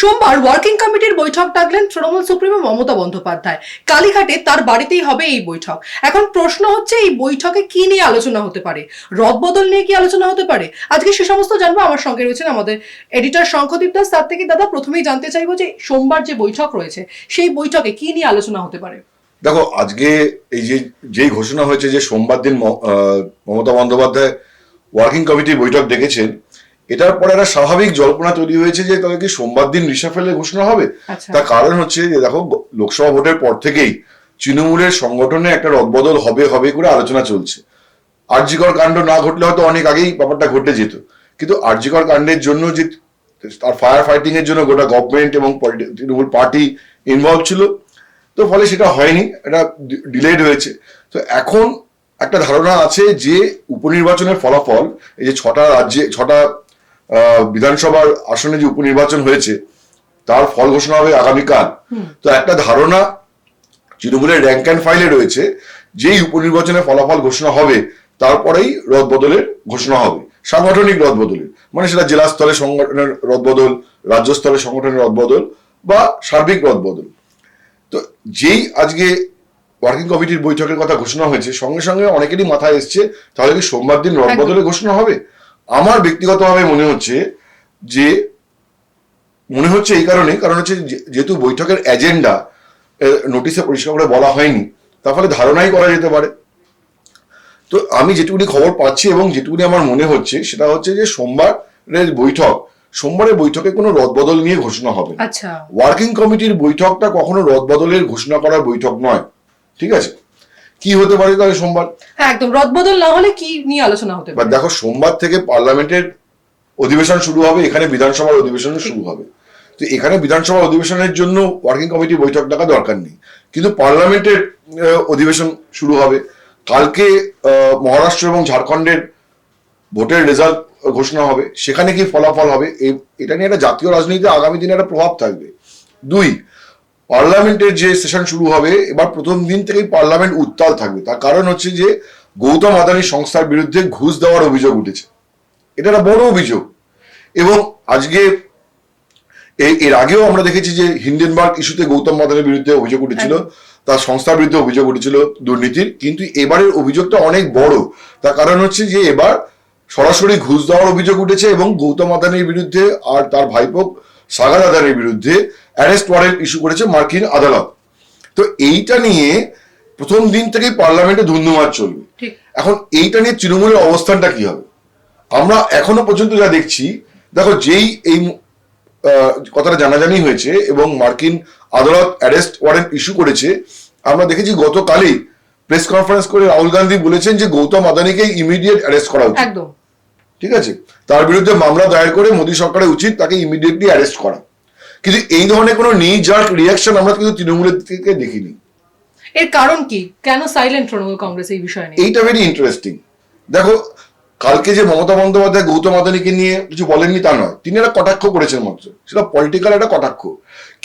সোমবার ওয়ার্কিং কমিটির বৈঠক ডাকলেন তৃণমূল সুপ্রিমো মমতা বন্দ্যোপাধ্যায়। কালীঘাটে তার বাড়িতেই হবে এই বৈঠক। এখন প্রশ্ন হচ্ছে, এই বৈঠকে কি নিয়ে আলোচনা হতে পারে? রদবদল নিয়ে কি আলোচনা হতে পারে? আজকে সে সমস্ত জানব। আমার সঙ্গে রয়েছেন আমাদের এডিটর শঙ্খদীপ দাস। তার থেকে দাদা, প্রথমেই জানতে চাইব যে সোমবার যে বৈঠক রয়েছে, সেই বৈঠকে কি নিয়ে আলোচনা হতে পারে? দেখো, আজকে এই যে, যেই ঘোষণা হয়েছে যে সোমবার দিন মমতা বন্দ্যোপাধ্যায় ওয়ার্কিং কমিটির বৈঠক ডেকেছেন এটার পরে একটা স্বাভাবিক জল্পনা তৈরি হয়েছে যে তাহলে কি সোমবার দিন রিসাফেলের ঘোষণা হবে? আচ্ছা। তার কারণ হচ্ছে যে দেখো লোকসভা ভোটের পর থেকেই তৃণমূলের সংগঠনে একটা রদবদল হবে হবে করে আলোচনা চলছে। আর্যিকর কাণ্ড না ঘটলে হয়তো অনেক আগেই ব্যাপারটা ঘটে যেত। কিন্তু আর্যিকর কাণ্ডের জন্য যে তার ফায়ার ফাইটিং এর জন্য গোটা গভর্নমেন্ট এবং তৃণমূল পার্টি ইনভলভ ছিল। তো ফলে সেটা হয়নি এটা ডিলেড হয়েছে। তো এখন একটা ধারণা আছে যে উপনির্বাচনের ফলাফল এই যে ছটা রাজ্যে ছটা বিধানসভার আসনে যে উপনির্বাচন হয়েছে তার ফল ঘোষণা হবে আগামীকাল। তো একটা ধারণা তৃণমূলের র্যাঙ্ক অ্যান্ড ফাইলে রয়েছে যেই উপনির্বাচনের ফলাফল ঘোষণা হবে তারপরেই রদবদলের ঘোষণা হবে সাংগঠনিক রদবদলের। মানে সেটা জেলা স্তরে সংগঠনের রদবদল রাজ্য স্তরে সংগঠনের রদবদল বা সার্বিক রদবদল। তো যেই আজকে ওয়ার্কিং কমিটির বৈঠকের কথা ঘোষণা হয়েছে সঙ্গে সঙ্গে অনেকেরই মাথায় এসছে তাহলে কি সোমবার দিন রদবদলের ঘোষণা হবে? আমার ব্যক্তিগতভাবে মনে হচ্ছে যে মনে হচ্ছে এই কারণে কারণ হচ্ছে যেহেতু বৈঠকের এজেন্ডা নোটিশে পরিষ্কার করে বলা হয়নি তার ফলে ধারণাই করা যেতে পারে। তো আমি যেটুকুনি খবর পাচ্ছি এবং যেটুকুনি আমার মনে হচ্ছে সেটা হচ্ছে যে সোমবারের বৈঠক সোমবারের বৈঠকে কোনো রদবদল নিয়ে ঘোষণা হবে আচ্ছা। ওয়ার্কিং কমিটির বৈঠকটা কখনো রদবদলের ঘোষণা করার বৈঠক নয় ঠিক আছে? কি হতে পারে তাহলে সোমবার? হ্যাঁ একদম। রদবদল না হলে কি নিয়ে আলোচনা হতে পারে? দেখো সোমবার থেকে পার্লামেন্টের অধিবেশন শুরু হবে এখানে বিধানসভার অধিবেশন শুরু হবে। তো এখানে বিধানসভা অধিবেশনের জন্য ওয়ার্কিং কমিটি বৈঠক ডাকা দরকার নেই। কিন্তু পার্লামেন্টের অধিবেশন শুরু হবে। কালকে আহ, মহারাষ্ট্র এবং ঝাড়খণ্ডের ভোটের রেজাল্ট ঘোষণা হবে। সেখানে কি ফলাফল হবে? এটা নিয়ে একটা জাতীয় রাজনীতিতে আগামী দিনে একটা প্রভাব থাকবে। দুই পার্লামেন্টের যে সেশন শুরু হবে এবার প্রথম দিন থেকেই পার্লামেন্ট উত্তাল থাকবে। তার কারণ হচ্ছে যে গৌতম আদানি সংস্থার বিরুদ্ধে ঘুষ দেওয়ার অভিযোগ উঠেছে। এটা একটা বড় অভিযোগ। এবং আজকে এর আগেও আমরা দেখেছি যে হিন্ডেনবার্গ ইস্যুতে গৌতম আদানির বিরুদ্ধে অভিযোগ উঠেছিল তার সংস্থার বিরুদ্ধে অভিযোগ উঠেছিল দুর্নীতির। কিন্তু এবারের অভিযোগটা অনেক বড়। তার কারণ হচ্ছে যে এবার সরাসরি ঘুষ দেওয়ার অভিযোগ উঠেছে এবং গৌতম আদানির বিরুদ্ধে আর তার ভাইপো সাগার আদানির বিরুদ্ধে অ্যারেস্ট ওয়ারেন্ট ইস্যু করেছে মার্কিন আদালত। তো এইটা নিয়ে প্রথম দিন থেকেই পার্লামেন্টে ধুন্ধুমার চলবে। এখন এইটা নিয়ে তৃণমূলের অবস্থানটা কি হবে? আমরা এখনও পর্যন্ত যা দেখছি দেখো যেই এই কথাটা জানাজানি হয়েছে এবং মার্কিন আদালত অ্যারেস্ট ওয়ারেন্ট ইস্যু করেছে আমরা দেখেছি গতকালই প্রেস কনফারেন্স করে রাহুল গান্ধী বলেছেন যে গৌতম আদানিকে ইমিডিয়েট অ্যারেস্ট করা উচিত। একদম। ঠিক আছে? তার বিরুদ্ধে মামলা দায়ের করে মোদী সরকারের উচিত তাকে ইমিডিয়েটলি অ্যারেস্ট করা। কিন্তু এই ধরনের কোনো নি জার্ক রিয়াকশন আমরা কিন্তু তৃণমূলের থেকে দেখিনি। এর কারণ কি? কেন সাইলেন্ট তৃণমূল কংগ্রেস এই বিষয় নিয়ে? এইটা ভেরি ইন্টারেস্টিং দেখো কালকে যে মমতা বন্দ্যোপাধ্যায় গৌতম আদানিকে নিয়ে কিছু বলেননি তা নয়। তিনি একটা কটাক্ষ করেছেন মাত্র। সেটা পলিটিক্যাল একটা কটাক্ষ।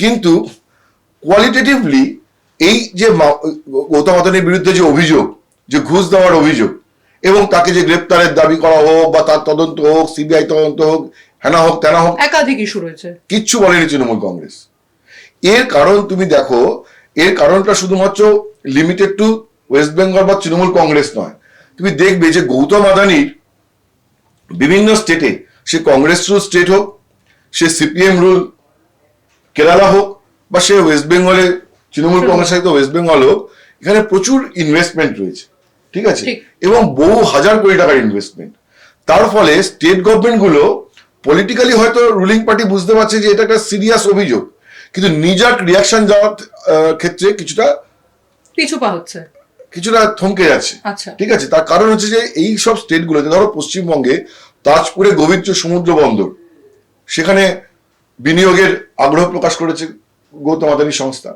কিন্তু কোয়ালিটেটিভলি এই যে গৌতম আদানির বিরুদ্ধে যে অভিযোগ যে ঘুষ দেওয়ার অভিযোগ এবং তাকে যে গ্রেপ্তারের দাবি করা হোক বা তার তদন্ত হোক সিবিআই তদন্ত হোক হেনা হোক তেনা হোক একাধিক ইস্যু রয়েছে। কিচ্ছু বলেনি তৃণমূল কংগ্রেস। এর কারণ তুমি দেখো এর কারণটা শুধুমাত্র লিমিটেড টু ওয়েস্ট বেঙ্গল বা তৃণমূল কংগ্রেস নয়। তুমি দেখবে যে গৌতম আদানির বিভিন্ন স্টেটে সে কংগ্রেস রুল স্টেট হোক সে সিপিএম রুল কেরালা হোক বা সে ওয়েস্ট বেঙ্গলে তৃণমূল কংগ্রেস ওয়েস্ট বেঙ্গল হোক এখানে প্রচুর ইনভেস্টমেন্ট রয়েছে। ঠিক আছে? এবং বহু হাজার কোটি টাকার ইনভেস্টমেন্ট তার ফলে স্টেট গভর্নমেন্টগুলো পলিটিক্যালি হয়তো রুলিং পার্টি বুঝতে পারছে যে এটা একটা সিরিয়াস অভিযোগ। কিন্তু নিজাক রিয়াকশন যাওয়ার ক্ষেত্রে কিছুটা পিছু পা হচ্ছে। কিছুটা থমকে যাচ্ছে। আচ্ছা। ঠিক আছে? তার কারণ হচ্ছে যে এই সব স্টেটগুলোতে ধরো পশ্চিমবঙ্গে তাজপুরে গভীর সমুদ্র বন্দর। সেখানে বিনিয়োগের আগ্রহ প্রকাশ করেছে গৌতম আদানি সংস্থা।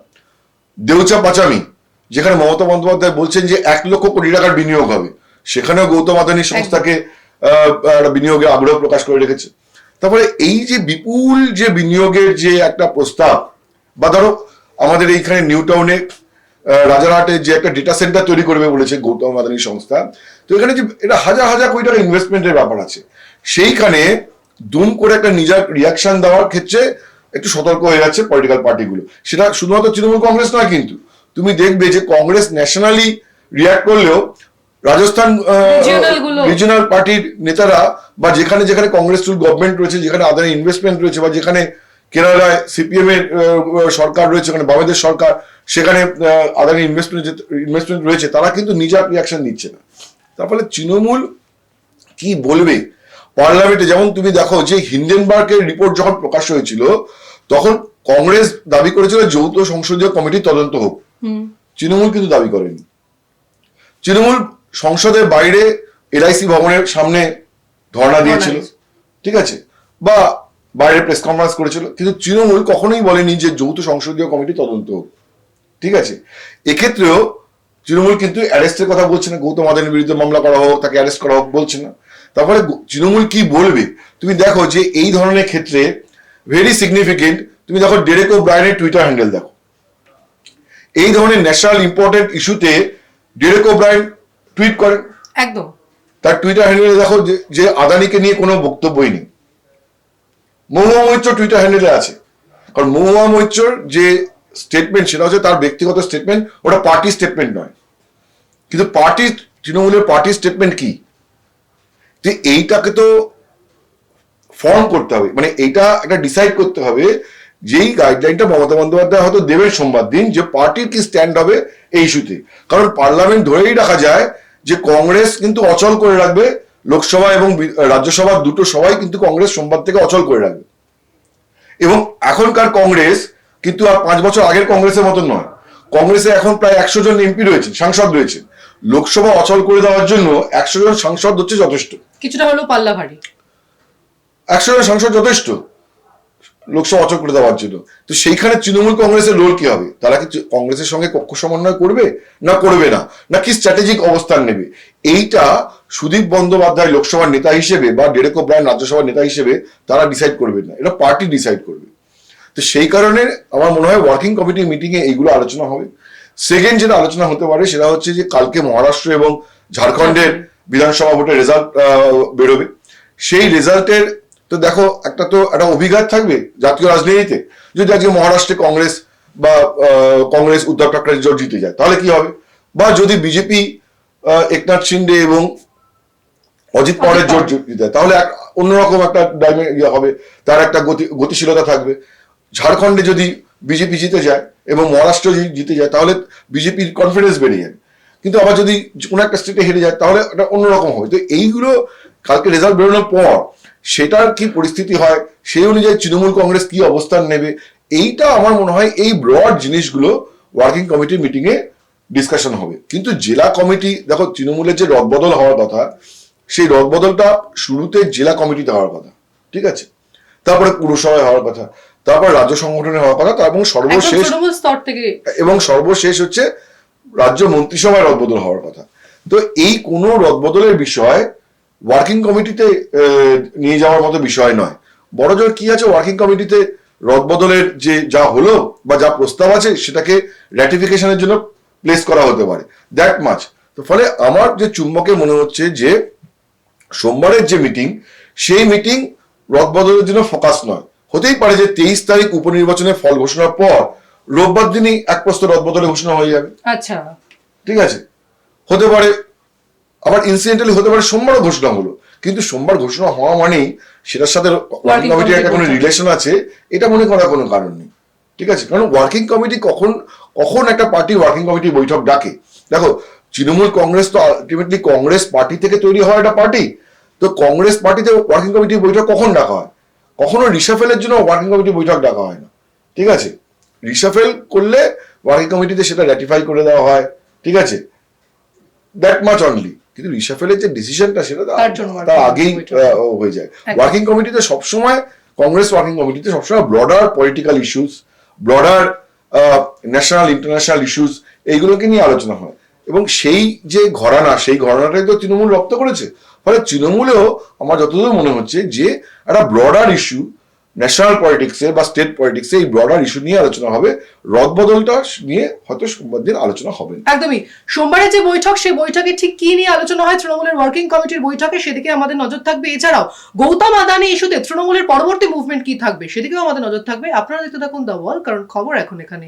দেউচা পাচামি যেখানে মমতা বন্দ্যোপাধ্যায় বলছেন যে এক লক্ষ কোটি টাকার বিনিয়োগ হবে, সেখানেও গৌতম আদানি সংস্থাকে বিনিয়োগে আগ্রহ প্রকাশ করে রেখেছে। তারপরে এই যে বিপুল যে বিনিয়োগের যে একটা প্রস্তাব, বা ধরো আমাদের এইখানে নিউ টাউনে রাজারহাটে যে একটা ডেটা সেন্টার তৈরি করবে বলেছে গৌতম আদানি সংস্থা, তো এখানে যে এটা হাজার হাজার কোটি টাকা ইনভেস্টমেন্টের ব্যাপার আছে। সেইখানে দুম করে একটা নিজের রিয়াকশন দেওয়ার ক্ষেত্রে একটু সতর্ক হয়ে যাচ্ছে পলিটিক্যাল পার্টিগুলো সেটা শুধুমাত্র তৃণমূল কংগ্রেস নয় কিন্তু তুমি দেখবে যে কংগ্রেস ন্যাশনালি রিয়াক্ট করলেও রাজস্থান। রিজিনাল পার্টির নেতারা বা যেখানে যেখানে কংগ্রেস রুল গভর্নমেন্ট রয়েছে যেখানে আদানি ইনভেস্টমেন্ট রয়েছে বা যেখানে কেরালায় সিপিএম এর সরকার রয়েছে ওখানে বাংলাদেশ সরকার সেখানে আদানি ইনভেস্টমেন্ট ইনভেস্টমেন্ট রয়েছে তারা কিন্তু নিজের রিয়াকশন দিচ্ছে না। তার ফলে তৃণমূল কি বলবে? পার্লামেন্টে যেমন তুমি দেখো যে হিন্ডেনবার্গের রিপোর্ট যখন প্রকাশ হয়েছিল তখন কংগ্রেস দাবি করেছিল যৌথ সংসদীয় কমিটির তদন্ত হোক। তৃণমূল কিন্তু দাবি করেনি। তৃণমূল সংসদের বাইরে এলআইসি ভবনের সামনে ধর্ণা দিয়েছিল। ঠিক আছে? বা বাইরে প্রেস কনফারেন্স করেছিল। কিন্তু তৃণমূল কখনোই বলেনি যে যৌথ সংসদীয় কমিটি তদন্ত হোক। ঠিক আছে? এক্ষেত্রেও তৃণমূল কিন্তু অ্যারেস্টের কথা বলছে না। গৌতম আদানির বিরুদ্ধে মামলা করা হোক তাকে অ্যারেস্ট করা হোক বলছে না। তারপরে তৃণমূল কি বলবে? তুমি দেখো যে এই ধরনের ক্ষেত্রে ভেরি সিগনিফিকেন্ট তুমি দেখো ডেরেকো ব্রায়নের টুইটার হ্যান্ডেল দেখো। এই ধরনের ন্যাশনাল ইম্পর্টেন্ট ইস্যুতে ডেরেক ওব্রায়ন টুইট করেন একদম। তার টুইটার হ্যান্ডেলে দেখো যে- যে আদানিকে নিয়ে কোনো বক্তব্যই নেই। মহুয়া মৈত্র টুইটার হ্যান্ডেলে আছে। কারণ মহুয়া মৈত্রর যে স্টেটমেন্ট সেটা হচ্ছে তার ব্যক্তিগত স্টেটমেন্ট ওটা পার্টি স্টেটমেন্ট নয়। কিন্তু পার্টি তৃণমূলের পার্টি স্টেটমেন্ট কি? যে এইটাকে তো ফর্ম করতে হবে। মানে এইটা একটা ডিসাইড করতে হবে যেই গাইডলাইনটা মমতা বন্দ্যোপাধ্যায় হয়তো দেবেন সোমবার দিন যে পার্টির কি স্ট্যান্ড হবে এই ইস্যুতে। কারণ পার্লামেন্ট ধরেই রাখা যায় যে কংগ্রেস কিন্তু অচল করে রাখবে লোকসভা এবং রাজ্যসভার দুটো সবাই কিন্তু কংগ্রেস সোমবার থেকে অচল করে রাখবে। এবং এখনকার কংগ্রেস কিন্তু আর পাঁচ বছর আগের কংগ্রেসের মতন নয়। কংগ্রেসে এখন প্রায় একশো জন এমপি রয়েছেন সাংসদ রয়েছেন। লোকসভা অচল করে দেওয়ার জন্য একশো জন সাংসদ হচ্ছে যথেষ্ট। কিছুটা হলেও পাল্লা ভারী একশো জন সাংসদ যথেষ্ট। লোকসভা অচল করে দেওয়ার জন্য। তো সেইখানে তৃণমূল কংগ্রেসের রোল কি হবে? তারা কি কংগ্রেসের সঙ্গে কক্ষ সমন্বয় করবে? না করবে না? না কি স্ট্র্যাটেজিক অবস্থান নেবে? এইটা সুদীপ বন্দ্যোপাধ্যায় লোকসভার নেতা হিসেবে বা ডেরেক ব্রায়ন রাজ্যসভার নেতা হিসেবে তারা ডিসাইড করবে না। এটা পার্টি ডিসাইড করবে। তো সেই কারণে আমার মনে হয় ওয়ার্কিং কমিটি মিটিংয়ে এইগুলো আলোচনা হবে। সেকেন্ড যেটা আলোচনা হতে পারে সেটা হচ্ছে যে কালকে মহারাষ্ট্র এবং ঝাড়খণ্ডের বিধানসভা ভোটের রেজাল্ট বেরোবে। সেই রেজাল্টের তো দেখো একটা তো একটা অভিঘাত থাকবে জাতীয় রাজনীতিতে। যদি আজকে মহারাষ্ট্রে কংগ্রেস বা কংগ্রেস উদ্ধব ঠাকরে জোট জিতে যায় তাহলে কি হবে? বা যদি বিজেপি একনাথ শিন্ডে এবং অজিত পাওয়ারের জোট জিতে যায় তাহলে এক অন্যরকম একটা ডাইমে ইয়ে হবে তার একটা গতি গতিশীলতা থাকবে। ঝাড়খণ্ডে যদি বিজেপি জিতে যায় এবং মহারাষ্ট্র যদি জিতে যায় তাহলে বিজেপির কনফিডেন্স বেড়ে যাবে। কিন্তু আবার যদি কোনো একটা স্টেটে হেরে যায় তাহলে একটা অন্যরকম হবে। তো এইগুলো কালকে রেজাল্ট বেরোনোর পর সেটার কি পরিস্থিতি হয় সেই অনুযায়ী তৃণমূল কংগ্রেস কি অবস্থান নেবে এইটা আমার মনে হয় এই ব্রড জিনিসগুলো ওয়ার্কিং কমিটির মিটিংয়ে ডিসকাশন হবে। কিন্তু জেলা কমিটি দেখো তৃণমূলের যে রদবদল হওয়ার কথা সেই রদবদলটা শুরুতে জেলা কমিটিতে হওয়ার কথা ঠিক আছে? তারপরে পুরসভায় হওয়ার কথা তারপর রাজ্য সংগঠনে হওয়ার কথা তার এবং সর্বশেষ তৃণমূল স্তর থেকে। এবং সর্বশেষ হচ্ছে রাজ্য মন্ত্রিসভায় রদবদল হওয়ার কথা। তো এই কোনো রদবদলের বিষয় ওয়ার্কিং কমিটিতে নিয়ে যাওয়ার মতো বিষয় নয়। বড় জোর কি আছে ওয়ার্কিং কমিটিতে রদবদলের যে যা হলো বা যা প্রস্তাব আছে সেটাকে র্যাটিফিকেশনের জন্য প্লেস করা হতে পারে। দ্যাট মাচ তো ফলে আমার যে চুম্বকে মনে হচ্ছে যে সোমবারের যে মিটিং সেই মিটিং রদবদলের জন্য ফোকাস নয়। হতেই পারে যে তেইশ তারিখ উপনির্বাচনের ফল ঘোষণার পর রোববার দিনই এক প্রস্ত রদবদলে ঘোষণা হয়ে যাবে। আচ্ছা। ঠিক আছে? হতে পারে আবার ইনসিডেন্টালি হতে পারে সোমবারও ঘোষণা হলো। কিন্তু সোমবার ঘোষণা হওয়া মানেই সেটার সাথে ওয়ার্কিং কমিটির একটা কোনো রিলেশন আছে এটা মনে করার কোনো কারণ নেই। ঠিক আছে? কারণ ওয়ার্কিং কমিটি কখন কখন একটা পার্টি ওয়ার্কিং কমিটি বৈঠক ডাকে? দেখো তৃণমূল কংগ্রেস তো আলটিমেটলি কংগ্রেস পার্টি থেকে তৈরি হওয়া একটা পার্টি তো কংগ্রেস পার্টিতে ওয়ার্কিং কমিটি বৈঠক কখন ডাকা হয়? কখনো রিসাফেলের জন্য ওয়ার্কিং কমিটি বৈঠক ডাকা হয় না। ঠিক আছে? রিসাফেল করলে ওয়ার্কিং কমিটিতে সেটা র্যাটিফাই করে দেওয়া হয়। ঠিক আছে? দ্যাট মাচ অনলি কিন্তু রিসাফেলের যে ডিসিশনটা সেটা তার আগেই হয়ে যায়। ওয়ার্কিং কমিটিতে সবসময় কংগ্রেস ওয়ার্কিং কমিটিতে সবসময় broader political issues broader national international issues এইগুলোকে নিয়ে আলোচনা হয়। এবং সেই যে ঘরানা সেই ঘরানাটাই তো তৃণমূল রপ্ত করেছে। ফলে তৃণমূলেও আমার যতদূর মনে হচ্ছে যে একটা ব্রডার ইস্যু ন্যাশনাল পলিটিক্সে বা স্টেট পলিটিক্সে এই ব্রডার ইস্যু নিয়ে আলোচনা হবে। রদবদলটা নিয়ে হয়তো সোমবার দিন আলোচনা হবে। একদমই। সোমবারের যে বৈঠক, সেই বৈঠকে ঠিক কি নিয়ে আলোচনা হয় তৃণমূলের ওয়ার্কিং কমিটির বৈঠকে সেদিকে আমাদের নজর থাকবে। এছাড়াও গৌতম আদানি ইস্যুতে তৃণমূলের পরবর্তী মুভমেন্ট কি থাকবে সেদিকেও আমাদের নজর থাকবে। আপনারা দেখতে থাকুন দ্য ওয়াল কারণ খবর এখন এখানে।